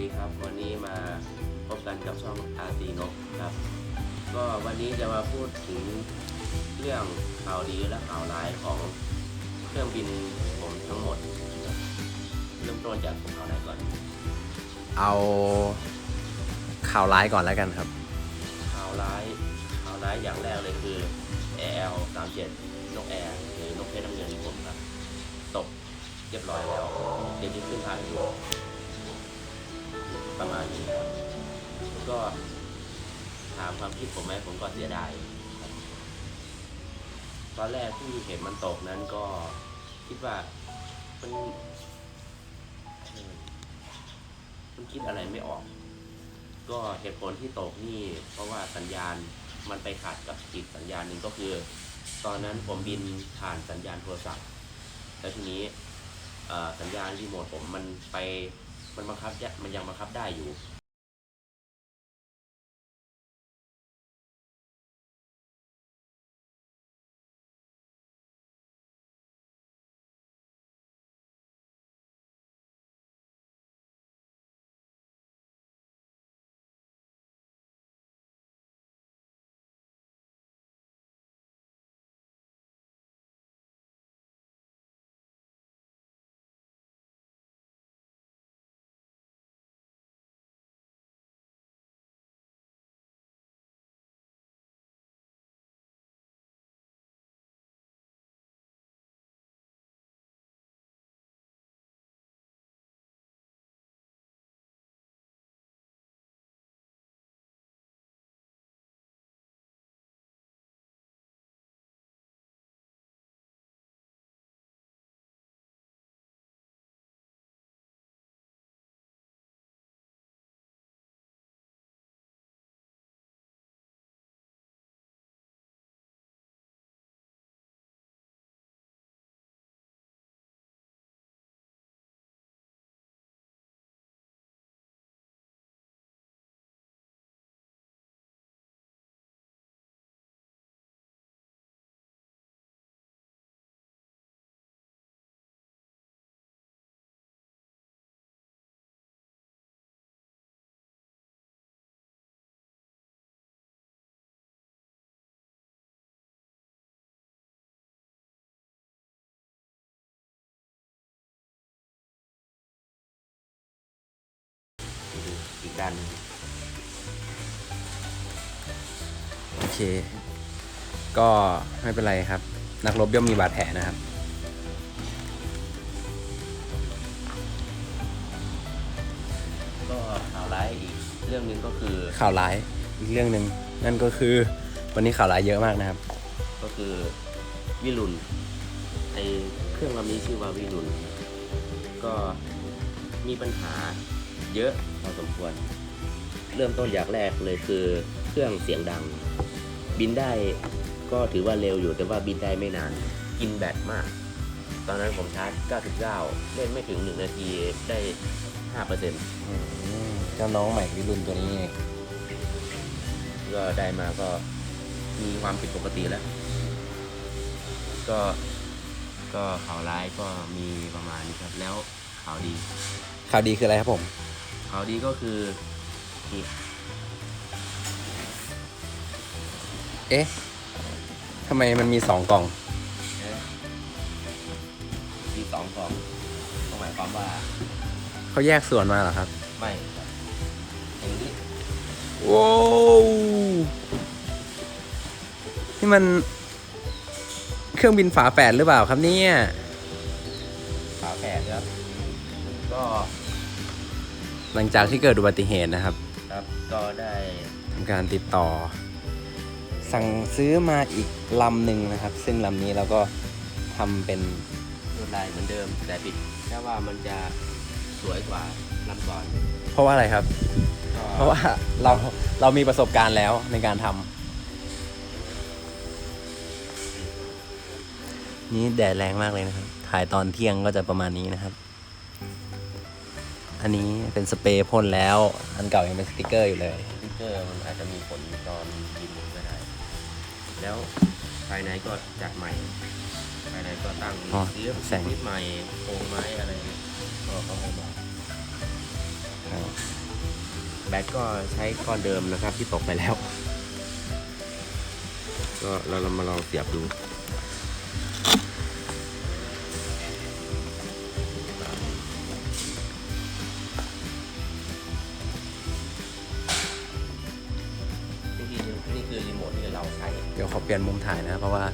ดีครับ วันนี้มาพบกันกับช่องอาตีนกครับ ก็วันนี้จะมาพูดถึงเรื่องข่าวดีและข่าวร้ายของเครื่องบินผมทั้งหมดครับเริ่มต้นจากข่าวไหนก่อน เอาข่าวร้ายก่อนแล้วกันครับ ข่าวร้ายข่าวร้ายอย่างแรกเลยคือ AL 37นกแอร์หรือนกเพชรน้ำเงินผมครับ ตกเรียบร้อยแล้ว เดี๋ยวจะขึ้นทางอยู่ ประมาณนี้ครับก็ถามความคิดผมไหมผมก็เสียดายครับตอนแรกที่เห็นมันตกนั้นก็คิดว่ามันมันคิดอะไรไม่ออก ก็เหตุผลที่ตกนี่ เพราะว่าสัญญาณมันไปขัดกับอีกสัญญาณหนึ่งก็คือ ตอนนั้นผมบินผ่านสัญญาณโทรศัพท์แล้วทีนี้สัญญาณรีโมทผมมันไป มันบังคับยมันยังบังคับได้อยู่ ด้านหนึ่งโอเค ก็ไม่เป็นไรครับ นักรบย่อมมีบาดแผลนะครับ ก็ข่าวร้ายอีกเรื่องหนึ่งก็คือข่าวร้ายอีกเรื่องหนึ่งนั่นก็คือวันนี้ข่าวร้ายเยอะมากนะครับ ก็คือวิรุณไอเครื่องลำนี้ชื่อว่าวิรุณก็มีปัญหา เยอะพอสมควร เริ่มต้นอย่างแรกเลยคือเครื่องเสียงดัง บินได้ก็ถือว่าเร็วอยู่แต่ว่าบินได้ไม่นาน กินแบตมาก ตอนนั้นผมชาร์จ 99 เล่นไม่ถึง 1 นาทีได้ 5%อืมเจ้าน้องใหม่วิรุณตัวนี้เองก็ได้มาก็มีความผิดปกติแล้ว ก็ก็ข่าวร้ายก็มีประมาณนี้ครับ แล้วข่าวดี ข่าวดีคืออะไรครับผม ข่าวดีก็คือนี่เอ๊ะทำไมมันมีสองกล่องนะมีสองกล่องก็หมายความว่าเขาแยกส่วนมาเหรอครับ ไม่ครับอย่างนี้ว้าวนี่มัน เครื่องบินฝาแฝดหรือเปล่าครับเนี่ย ฝาแฝดครับก็ หลังจากที่เกิดอุบัติเหตุนะครับ ครับก็ได้ทำการติดต่อ สั่งซื้อมาอีกลำหนึ่งนะครับ ซึ่งลำนี้เราก็ทำเป็นลวดลายเหมือนเดิม แต่ปิดแค่ว่ามันจะสวยกว่าลำก่อนเพราะว่าอะไรครับ ก็เพราะว่าเราเรามีประสบการณ์แล้วในการทำนี่แดดแรงมากเลยนะครับ ถ่ายตอนเที่ยงก็จะประมาณนี้นะครับ อันนี้เป็นสเปรย์พ่นแล้ว อันเก่ายังเป็นสติกเกอร์อยู่เลยสติกเกอร์มันอาจจะมีผลตอนยิมก็ได้ แล้วภายในก็จัดใหม่ ภายในก็ตั้งเสียบแสง นิดใหม่โครงไม้อะไรก็ก็ให้มาแบตก็ใช้ก้อนเดิมนะครับที่ตกไปแล้ว ก็เราเรามาลองเสียบดู เราใช้ เดี๋ยวขอเปลี่ยนมุมถ่ายนะ เพราะว่า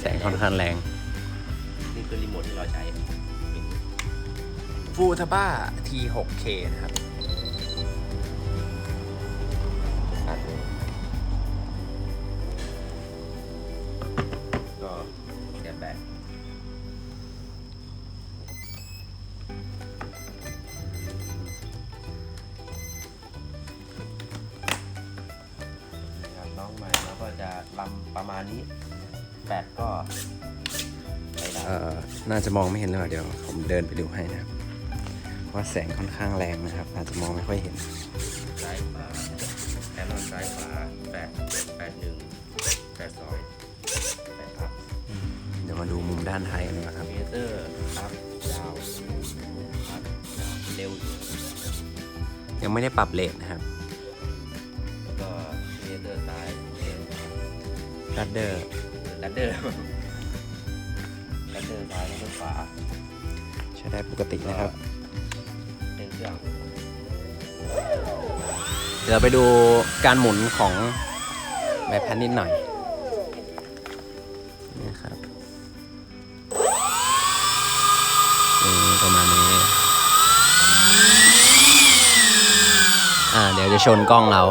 แสงค่อนข้างแรง นี่คือรีโมทที่เราใช้ฟูทบ้า T6K นะครับก็เสียบแบต ประมาณนี้แบตก็ไช้ได้เออน่าจะมองไม่เห็นหรือเปล่าเดี๋ยวผมเดินไปดูให้นะครับว่าแสงค่อนข้างแรงนะครับอาจจะมองไม่ค่อยเห็นซ้ายขวาแน่นอนซ้ายขวาแปดแปดหนึ่งแปดสองแปดอัพเดี๋ยวมาดูมุมด้านท้ายกันนะครับ เมเตอร์อัพดาวอัพดาวเร็วอยู่ยังไม่ได้ปรับเลทนะครับ ดัตเดอร์ดัตเดอร์ดัตเดอร์ซ้ายแล้วก็ขวาใช้ได้ปกตินะครับเดินเครื่องเดี๋ยวไปดูการหมุนของใบพัดนิดหน่อยนี่ครับประมาณนี้ อ่า เดี๋ยวจะชนกล้องเรา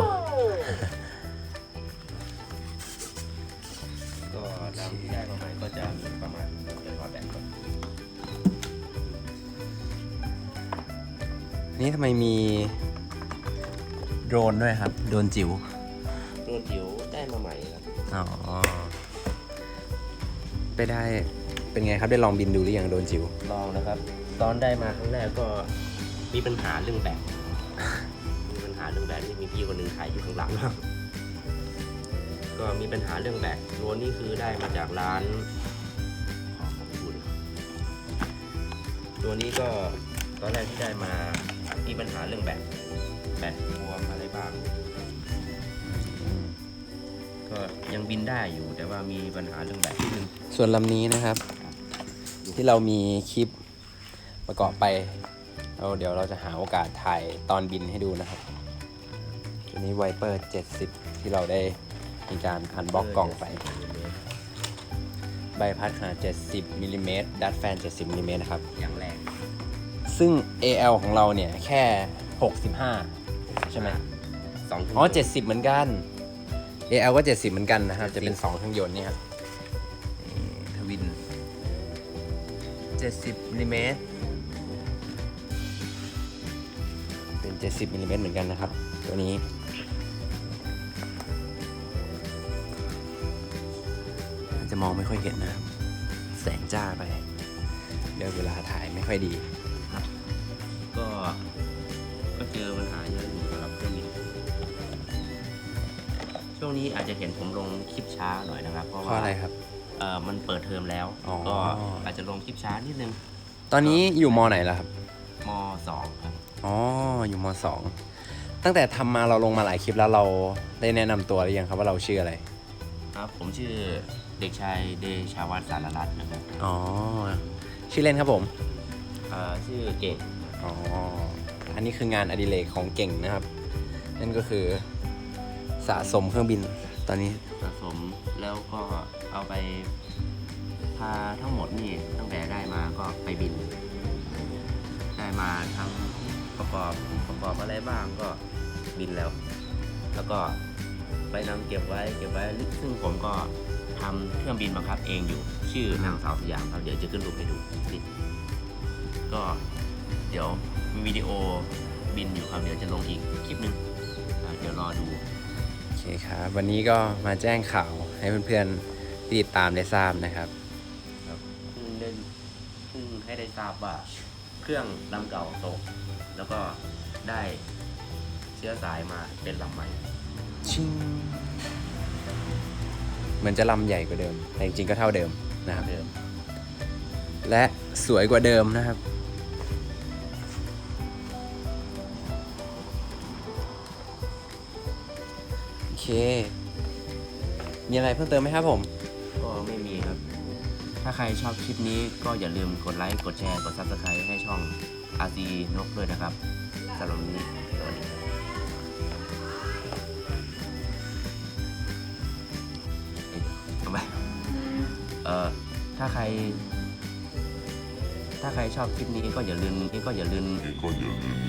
นี่ทำไมมีโดรนด้วยครับ โดรนจิ๋ว ตันจิ๋วได้มาใหม่ครับอ๋อ ไปได้ เป็นไงครับได้ลองบินดูหรือยังโดรนจิ๋ว ลองนะครับ ตอนได้มาครั้งแรกก็มีปัญหาเรื่องแบต มีปัญหาเรื่องแบตที่มีพี่คนหนึ่งขายอยู่ข้างหลังครับก็มีปัญหาเรื่องแบตโดวนี่คือได้มาจากร้านขอบคุณตัวนี้ก็ตอนแรกที่ได้มา มีปัญหาเรื่องแบตแบตบวมอะไรบ้าง ก็ยังบินได้อยู่แต่ว่ามีปัญหาเรื่องแบตนิดนึง ส่วนลำนี้นะครับ ที่เรามีคลิปประกอบไปเราเดี๋ยวเราจะหาโอกาสถ่ายตอนบินให้ดูนะครับตัวนี้ไวเปอร์70 ที่เราได้มีการอันบ็อกกล่องไป ใบพัดขนาด 70มิลลิเมตรดัดแฟน 70มิลลิเมตรนะครับ อย่างแรง ซึ่ง AL ของเราเนี่ยแค่ 65 ใช่ไหมสองเครื่องอ๋อ 70 เหมือนกัน AL ก็ 70 เหมือนกันนะครับ จะเป็น 2 เครื่งยนต์เนี่ยครับทวิน 70มิลลิเมตรเป็น 70มิลลิเมตรเหมือนกันนะครับ ตัวนี้จะมองไม่ค่อยเห็นนะ แสงจ้าไปเลือกเวลาถ่ายไม่ค่อยดี เจอปัญหาเยอะอยู่สำหรับเครื่องนี้ช่วงนี้อาจจะเห็นผมลงคลิปช้าหน่อยนะครับ เพราะว่าอะไรครับ เออมันเปิดเทอมแล้วก็อาจจะลงคลิปช้านิดนึงตอนนี้อยู่มอไหนแล้วครับมอสองครับอ๋อ อยู่มอสอง ตั้งแต่ทำมาเราลงมาหลายคลิปแล้วเราได้แนะนำตัวหรือยังครับว่าเราชื่ออะไร ครับ ผมชื่อเด็กชายเดชาวัฒน์สารรัตน์นะครับอ๋อ ชื่อเล่นครับผมอ่อชื่อเก่ง อ๋อ อันนี้คืองานอดิเรกของเก่งนะครับ นั่นก็คือสะสมเครื่องบินตอนนี้สะสมแล้วก็เอาไปพาทั้งหมดนี่ตั้งแต่ได้มาก็ไปบิน ได้มาทำประกอบประกอบอะไรบ้างก็บินแล้ว แล้วก็ไปนำเก็บไว้เก็บไว้ลึกซึ่งผมก็ทำเครื่องบินบังคับเองอยู่ ชื่อนางสาวสยามครับเดี๋ยวจะขึ้นรูปให้ดูก็ เดี๋ยววิดีโอบินอยู่ครับ เดี๋ยวจะลงอีกคลิปหนึ่งเดี๋ยวรอดู โอเคครับ วันนี้ก็มาแจ้งข่าวให้เพื่อนๆที่ติดตามได้ทราบนะครับ เพิ่งได้เพิ่งให้ได้ทราบว่าเครื่องลำเก่าตก แล้วก็ได้เชื้อสายมาเป็นลำใหม่ ชิงเหมือนจะลำใหญ่กว่าเดิม แต่จริงๆก็เท่าเดิมนะครับ เดิม และสวยกว่าเดิมนะครับ ค มีอะไรเพิ่มเติมไหมครับผม ก็ไม่มีครับ ถ้าใครชอบคลิปนี้ก็อย่าลืมกดไลค์กดแชร์กด Subscribe ให้ช่อง RC นกด้วยนะครับสำหรับวันนี้สวัสดีครับเอ๊ะทำไมเอ่อถ้าใคร ถ้าใครชอบคลิปนี้ก็อย่าลืมก็อย่าลืม ก็อย่าลืม